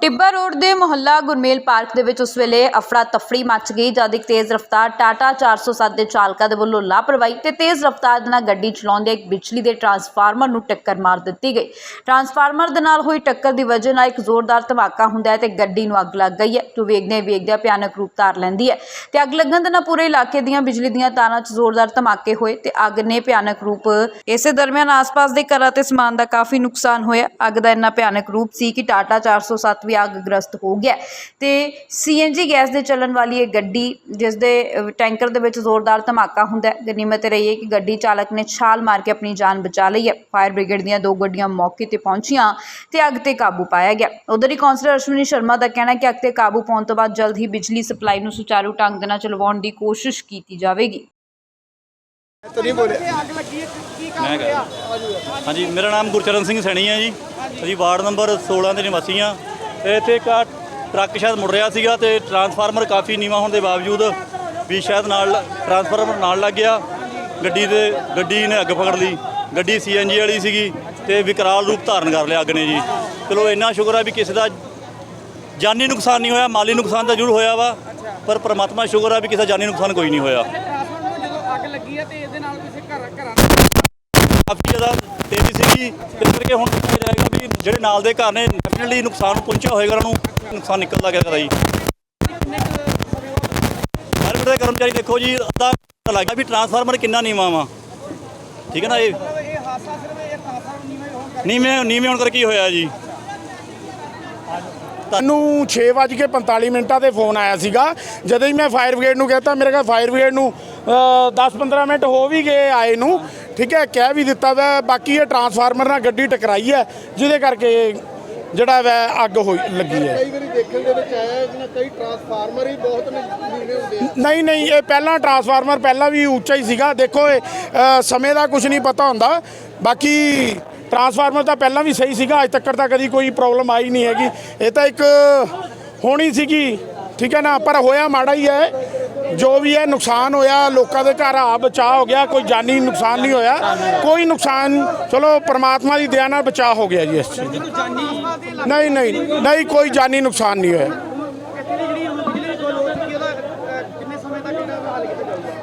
ਟਿੱਬਾ road ਦੇ ਮੁਹੱਲਾ Gurmel park ਦੇ ਵਿੱਚ ਉਸ ਵੇਲੇ ਅਫੜਾ ਤਫੜੀ ਮੱਚ ਗਈ, ਜਦ ਇੱਕ ਤੇਜ਼ ਰਫ਼ਤਾਰ ਟਾਟਾ 407 ਦੇ ਚਾਲਕਾਂ ਦੇ ਵੱਲੋਂ ਲਾਪਰਵਾਹੀ ਤੇ ਤੇਜ਼ ਰਫ਼ਤਾਰ ਦੇ ਨਾਲ ਗੱਡੀ ਚਲਾਉਂਦੇ ਇੱਕ ਬਿਜਲੀ ਦੇ ਟਰਾਂਸਫਾਰਮਰ ਨੂੰ ਟੱਕਰ ਮਾਰ ਦਿੱਤੀ ਗਈ। ਟਰਾਂਸਫਾਰਮਰ ਦੇ ਨਾਲ ਹੋਈ ਟੱਕਰ ਦੀ ਵਜ੍ਹਾ ਨਾਲ ਇੱਕ ਜ਼ੋਰਦਾਰ ਧਮਾਕਾ ਹੁੰਦਾ ਹੈ ਤੇ ਗੱਡੀ ਨੂੰ ਅੱਗ ਲੱਗ ਗਈ ਹੈ। ਜੋ ਵੇਖਦੇ ਵੇਖਦਿਆਂ ਭਿਆਨਕ ਰੂਪ ਧਾਰ ਲੈਂਦੀ ਹੈ ਤੇ ਅੱਗ ਲੱਗਣ ਦੇ ਨਾਲ ਪੂਰੇ ਇਲਾਕੇ ਦੀਆਂ ਬਿਜਲੀ ਦੀਆਂ ਤਾਰਾਂ 'ਚ ਜ਼ੋਰਦਾਰ ਧਮਾਕੇ ਹੋਏ ਤੇ ਅੱਗ ਨੇ ਭਿਆਨਕ ਰੂਪ ਇਸੇ ਦਰਮਿਆਨ ਆਸ-ਪਾਸ ਦੇ ਘਰਾਂ ਤੇ ਸਮਾਨ ਦਾ ਕਾਫੀ ਨੁਕਸਾਨ ਹੋਇਆ। ਅੱਗ ਦਾ ਇੰਨਾ ਭਿਆਨਕ ਰੂਪ ਸੀ ਕਿ ਟਾਟਾ 407 ਵੀ ਅੱਗਗ੍ਰਸਤ ਹੋ ਗਿਆ ਤੇ ਸੀਐਨਜੀ ਗੈਸ ਦੇ ਚੱਲਣ ਵਾਲੀ ਇਹ ਗੱਡੀ ਜਿਸ ਦੇ ਟੈਂਕਰ ਦੇ ਵਿੱਚ ਜ਼ੋਰਦਾਰ ਧਮਾਕਾ ਹੁੰਦਾ ਹੈ ਗਨੀਮਤ ਰਹੀ ਹੈ ਕਿ ਗੱਡੀ ਚਾਲਕ ਨੇ ਛਾਲ ਮਾਰ ਕੇ ਆਪਣੀ ਜਾਨ ਬਚਾ ਲਈ ਹੈ। ਫਾਇਰ ਬ੍ਰਿਗੇਡ ਦੀਆਂ ਦੋ ਗੱਡੀਆਂ ਮੌਕੇ ਤੇ ਪਹੁੰਚੀਆਂ ਤੇ ਅੱਗ ਤੇ ਕਾਬੂ ਪਾਇਆ ਗਿਆ। ਉਧਰ ਹੀ ਕੌਂਸਲਰ ਅਸ਼ਵਨੀ ਸ਼ਰਮਾ ਦਾ ਕਹਿਣਾ ਹੈ ਕਿ ਅੱਗ ਤੇ ਕਾਬੂ ਪਾਉਣ ਤੋਂ ਬਾਅਦ ਜਲਦ ਹੀ ਬਿਜਲੀ ਸਪਲਾਈ ਨੂੰ ਸੁਚਾਰੂ ਢੰਗ ਦੇ ਨਾਲ ਚਲਵਾਉਣ ਦੀ ਕੋਸ਼ਿਸ਼ ਕੀਤੀ ਜਾਵੇਗੀ। ਤਾਂ ਨਹੀਂ ਬੋਲੇ ਮੈਂ ਕਿਹਾ। ਹਾਂਜੀ ਮੇਰਾ ਨਾਮ ਗੁਰਚਰਨ ਸਿੰਘ ਸੈਣੀ ਹੈ ਜੀ। ਅਸੀਂ ਵਾਰਡ ਨੰਬਰ 16 ਦੇ ਨਿਵਾਸੀ ਹਾਂ। ਇੱਥੇ ਇੱਕ ਆਹ ਟਰੱਕ ਸ਼ਾਇਦ ਮੁੜ ਰਿਹਾ ਸੀਗਾ ਤੇ ਟਰਾਂਸਫਾਰਮਰ ਕਾਫੀ ਨੀਵਾ ਹੋਣ ਦੇ ਬਾਵਜੂਦ ਵੀ ਸ਼ਾਇਦ ਨਾਲ ਟਰਾਂਸਫਾਰਮਰ ਨਾਲ ਲੱਗ ਗਿਆ। ਗੱਡੀ ਦੇ ਗੱਡੀ ਨੇ ਅੱਗ ਪਕੜ ਲਈ। ਗੱਡੀ ਸੀਐਨਜੀ ਵਾਲੀ ਸੀਗੀ ਤੇ ਵਿਕਰਾਲ ਰੂਪ ਧਾਰਨ ਕਰ ਲਿਆ ਅੱਗ ਨੇ ਜੀ। ਚਲੋ ਇੰਨਾ ਸ਼ੁਕਰ ਹੈ ਵੀ ਕਿਸੇ ਦਾ ਜਾਨੀ ਨੁਕਸਾਨ ਨਹੀਂ ਹੋਇਆ ਮਾਲੀ ਨੁਕਸਾਨ ਤਾਂ ਜ਼ਰੂਰ ਹੋਇਆ ਵਾ ਪਰ ਪ੍ਰਮਾਤਮਾ ਸ਼ੁਕਰ ਹੈ ਵੀ ਕਿਸੇ ਦਾ ਜਾਨੀ ਨੁਕਸਾਨ ਕੋਈ ਨਹੀਂ ਹੋਇਆ। ਟ੍ਰਾਂਸਫਾਰਮਰ ਨੂੰ ਜਦੋਂ ਅੱਗ ਲੱਗੀ ਹੈ ਤੇ ਇਹਦੇ ਨਾਲ ਕਿਸੇ ਘਰ ਘਰਾਂ ਕਾਫੀ ਜ਼ਿਆਦਾ ਤੇਜ਼ੀ ਸੀਗੀ ਇਸ ਕਰਕੇ ਹੁਣ ਜਾਏਗਾ ਵੀ ਜਿਹੜੇ ਨਾਲ ਦੇ ਘਰ ਨੇ ਡੈਫੀਨਿਟਲੀ ਨੁਕਸਾਨ ਪਹੁੰਚਿਆ ਹੋਏਗਾ ਉਹਨਾਂ ਨੂੰ, ਨੁਕਸਾਨ ਨਿਕਲਦਾ ਗਿਆ ਜੀ। ਫਾਇਰ ਦੇ ਕਰਮਚਾਰੀ ਦੇਖੋ ਜੀ, ਅੱਧਾ ਪਤਾ ਵੀ ਟਰਾਂਸਫਾਰਮਰ ਕਿੰਨਾ ਨੀਵਾਂ ਵਾ। ਠੀਕ ਹੈ ਨਾ ਇਹ? ਨੀਵੇਂ ਨੀਵੇਂ ਹੋਣ ਕਰਕੇ ਕੀ ਹੋਇਆ ਜੀ? ਨੂੰ 6:45 ਮਿੰਟਾਂ ਤੇ ਫੋਨ ਆਇਆ ਸੀਗਾ। ਜਦੋਂ ਹੀ ਮੈਂ ਫਾਇਰ ਬ੍ਰਿਗੇਡ ਨੂੰ ਕਹਤਾ, ਮੇਰੇ ਕੋਲ ਫਾਇਰ ਬ੍ਰਿਗੇਡ ਨੂੰ 10-15 ਮਿੰਟ ਹੋ ਵੀ ਗਏ ਆਏ ਨੂੰ। ਠੀਕ ਹੈ ਕਹਿ ਵੀ ਦਿੱਤਾ ਵਾ ਬਾਕੀ ਇਹ ਟਰਾਂਸਫਾਰਮਰ ਨਾਲ ਗੱਡੀ ਟਕਰਾਈ ਹੈ ਜਿਹਦੇ ਕਰਕੇ ਜਿਹੜਾ ਵੈ ਅੱਗ ਹੋਈ ਲੱਗੀ ਹੈ। ਕਈ ਵਾਰੀ ਦੇਖਣ ਦੇ ਵਿੱਚ ਆਇਆ ਕਿ ਨਾ ਕਈ ਟਰਾਂਸਫਾਰਮਰ ਹੀ ਬਹੁਤ ਨੀਵੇਂ ਹੁੰਦੇ ਆ। ਨਹੀਂ ਨਹੀਂ ਇਹ ਪਹਿਲਾਂ ਟਰਾਂਸਫਾਰਮਰ ਪਹਿਲਾਂ ਵੀ ਉੱਚਾ ਹੀ ਸੀਗਾ। ਦੇਖੋ ਇਹ ਅ, ਸਮੇਂ ਦਾ ਕੁਝ ਨਹੀਂ ਪਤਾ ਹੁੰਦਾ। ਬਾਕੀ ਟਰਾਂਸਫਾਰਮਰ ਤਾਂ ਪਹਿਲਾਂ ਵੀ ਸਹੀ ਸੀਗਾ ਅੱਜ ਤੱਕ ਤਾਂ ਕਦੀ ਕੋਈ ਪ੍ਰੋਬਲਮ ਆਈ ਨਹੀਂ ਹੈਗੀ। ਇਹ ਤਾਂ ਇੱਕ ਹੋਣੀ ਸੀਗੀ ਠੀਕ ਹੈ ਨਾ ਪਰ ਹੋਇਆ ਮਾੜਾ ਹੀ ਹੈ। ਜੋ ਵੀ ਹੈ ਨੁਕਸਾਨ ਹੋਇਆ ਲੋਕਾਂ ਦੇ ਘਰ ਆ ਬਚਾ ਹੋ ਗਿਆ ਕੋਈ ਜਾਨੀ ਨੁਕਸਾਨ ਨਹੀਂ ਹੋਇਆ। ਕੋਈ ਨੁਕਸਾਨ ਚਲੋ ਪਰਮਾਤਮਾ ਦੀ ਦਇਆ ਨਾਲ ਬਚਾ ਹੋ ਗਿਆ ਜੀ ਇਸ ਚੀਜ਼ ਦਾ। ਨਹੀਂ ਨਹੀਂ ਨਹੀਂ ਕੋਈ ਜਾਨੀ ਨੁਕਸਾਨ ਨਹੀਂ ਹੋਇਆ।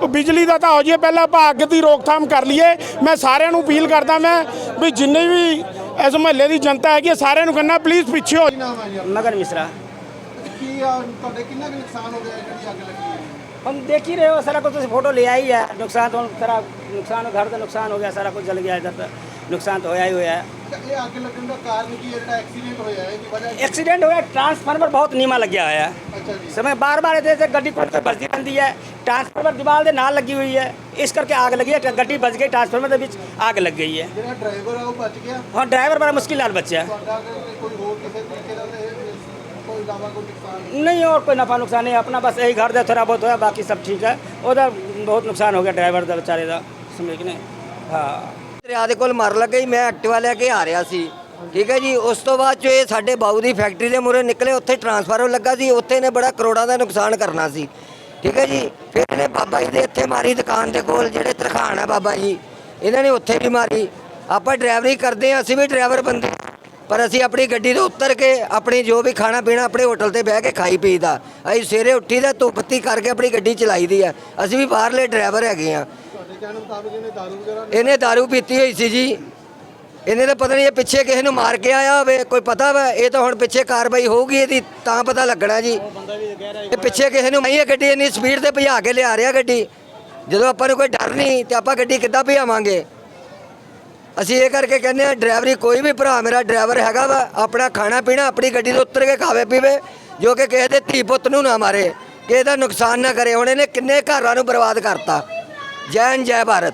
ਬਿਜਲੀ ਦਾ ਤਾਂ ਹੋ ਜਾਈਏ ਪਹਿਲਾਂ ਆਪਾਂ ਅੱਗ ਦੀ ਰੋਕਥਾਮ ਕਰ ਲਈਏ। ਮੈਂ ਸਾਰਿਆਂ ਨੂੰ ਅਪੀਲ ਕਰਦਾ ਮੈਂ ਵੀ ਜਿੰਨੇ ਵੀ ਇਸ ਮਹੱਲੇ ਦੀ ਜਨਤਾ ਹੈਗੀ ਹੈ, ਸਾਰਿਆਂ ਨੂੰ ਕਹਿੰਦਾ ਪਲੀਜ਼ ਪਿੱਛੇ ਹੋ। ਮਗਰ ਮਿਸਰਾ। ਕੀ ਤੁਹਾਡੇ ਕਿੰਨਾ ਨੁਕਸਾਨ ਹੋ ਗਿਆ ਜਿਹੜੀ ਅੱਗ ਲੱਗੀ हम देख ही रहे हो सारा कुछ तो फ़ोटो ले आई है। नुकसान तो सारा नुकसान घर तो नुकसान हो गया सारा कुछ जल गया इधर तो। नुकसान तो होया ही होया एक्सीडेंट होया ट्रांसफार्मर बहुत नीमा लग गया है। समय बार बार जैसे गड्डी कोट बजती रहती है। ट्रांसफार्मर दीवार दे नाल लगी हुई है। इस करके आग लगी है गड्डी बच गई ट्रांसफार्मर के बीच आग लग गई है। ड्राइवर हाँ ड्राइवर बड़ा मुश्किल लाल बच्चा है। ਤੁਹਾਡਾ ਅਗਰ ਕੋਈ ਹੋਰ ਕਿਸੇ ਤਰੀਕੇ ਦਾ ਇਹ- ਕੋਈ ਇਲਾਵਾ ਕੋਈ ਨੁਕਸਾਨ नहीं और कोई नफा नुकसान नहीं अपना बस यही घर दे थोड़ा बहुत होया बाकी सब ठीक है उधर बहुत नुकसान हो गया ड्राइवर का बेचारे का समझ के नहीं हाँ ਦਰਿਆ ਦੇ ਕੋਲ ਮਰ ਲੱਗੇ ਜੀ, ਮੈਂ ਐਕਟਿਵਾ ਲੈ ਕੇ ਆ ਰਿਹਾ ਸੀ ਠੀਕ ਹੈ ਜੀ ਉਸ ਤੋਂ ਬਾਅਦ ਚ ਇਹ ਸਾਡੇ ਬਾਊ ਦੀ ਫੈਕਟਰੀ ਦੇ ਮੂਹਰੇ ਨਿਕਲੇ ਉੱਥੇ ਟਰਾਂਸਫਾਰਮਰ ਲੱਗਾ ਸੀ ਉੱਥੇ ਨੇ ਬੜਾ ਕਰੋੜਾਂ ਦਾ ਨੁਕਸਾਨ ਕਰਨਾ ਸੀ ਠੀਕ ਹੈ ਜੀ ਫਿਰ ਇਹਨੇ ਬਾਬਾ ਜੀ ਦੇ ਇੱਥੇ ਮਾਰੀ ਦੁਕਾਨ ਦੇ ਕੋਲ ਜਿਹੜੇ ਤਰਖਾਣ ਹੈ ਬਾਬਾ ਜੀ ਇਹਨਾਂ ਨੇ ਉੱਥੇ ਵੀ ਮਾਰੀ ਆਪਾਂ ਡਰਾਈਵਰੀ ਕਰਦੇ ਹਾਂ ਅਸੀਂ ਵੀ ਡਰਾਈਵਰ ਬੰਦੇ ਹਾਂ। ਪਰ ਅਸੀਂ ਆਪਣੀ ਗੱਡੀ ਤੋਂ ਉਤਰ ਕੇ ਆਪਣੀ ਜੋ ਵੀ ਖਾਣਾ ਪੀਣਾ ਆਪਣੇ ਹੋਟਲ ਤੇ ਬਹਿ ਕੇ ਖਾਈ ਪੀਦਾ ਅਸੀਂ ਸਵੇਰੇ ਉੱਠੀ ਦਾ ਧੁੱਪ ਬੱਤੀ ਕਰਕੇ ਆਪਣੀ ਗੱਡੀ ਚਲਾਈਦੀ ਆ। ਅਸੀਂ ਵੀ ਬਾਹਰਲੇ ਡਰਾਈਵਰ ਹੈਗੇ ਆ। ਇਹਨੇ ਦਾਰੂ दारू ਪੀਤੀ ਹੋਈ ਸੀ ਜੀ। ਇਹਨੇ ਤਾਂ ਪਤਾ ਨਹੀਂ ਇਹ ਪਿੱਛੇ ਕਿਸੇ ਨੂੰ ਮਾਰ ਕੇ ਆਇਆ ਹੋਵੇ ਕੋਈ ਪਤਾ ਵਾ? ਇਹ ਤਾਂ ਹੁਣ ਪਿੱਛੇ ਕਾਰਵਾਈ ਹੋਊਗੀ ਇਹਦੀ ਤਾਂ ਪਤਾ ਲੱਗਣਾ ਜੀ। ਇਹ ਪਿੱਛੇ ਕਿਸੇ ਨੂੰ ਇਹ ਗੱਡੀ ਇੰਨੀ ਸਪੀਡ ਤੇ ਭਜਾ ਕੇ ਲਿਆ ਰਿਹਾ ਗੱਡੀ। ਜਦੋਂ ਆਪਾਂ ਨੂੰ ਕੋਈ ਡਰ ਨਹੀਂ ਤੇ ਆਪਾਂ ਗੱਡੀ ਕਿੱਦਾਂ ਭਜਾਵਾਂਗੇ? ਅਸੀਂ ਇਹ ਕਰਕੇ ਕਹਿੰਦੇ ਆ ਡਰਾਈਵਰੀ ਕੋਈ ਵੀ ਭਰਾ ਮੇਰਾ ਡਰਾਈਵਰ ਹੈਗਾ ਵਾ, ਆਪਣਾ ਖਾਣਾ ਪੀਣਾ ਆਪਣੀ ਗੱਡੀ ਤੋਂ ਉਤਰ ਕੇ ਖਾਵੇ ਪੀਵੇ, ਜੋ ਕਿ ਕਿਸੇ ਦੇ ਧੀ ਪੁੱਤ ਨੂੰ ਨਾ ਮਾਰੇ, ਕਿਸੇ ਦਾ ਨੁਕਸਾਨ ਨਾ ਕਰੇ। ਹੁਣ ਇਹਨੇ ਕਿੰਨੇ ਘਰਾਂ ਨੂੰ ਬਰਬਾਦ ਕਰਤਾ। ਜੈ ਹਿੰਦ, ਜੈ ਭਾਰਤ।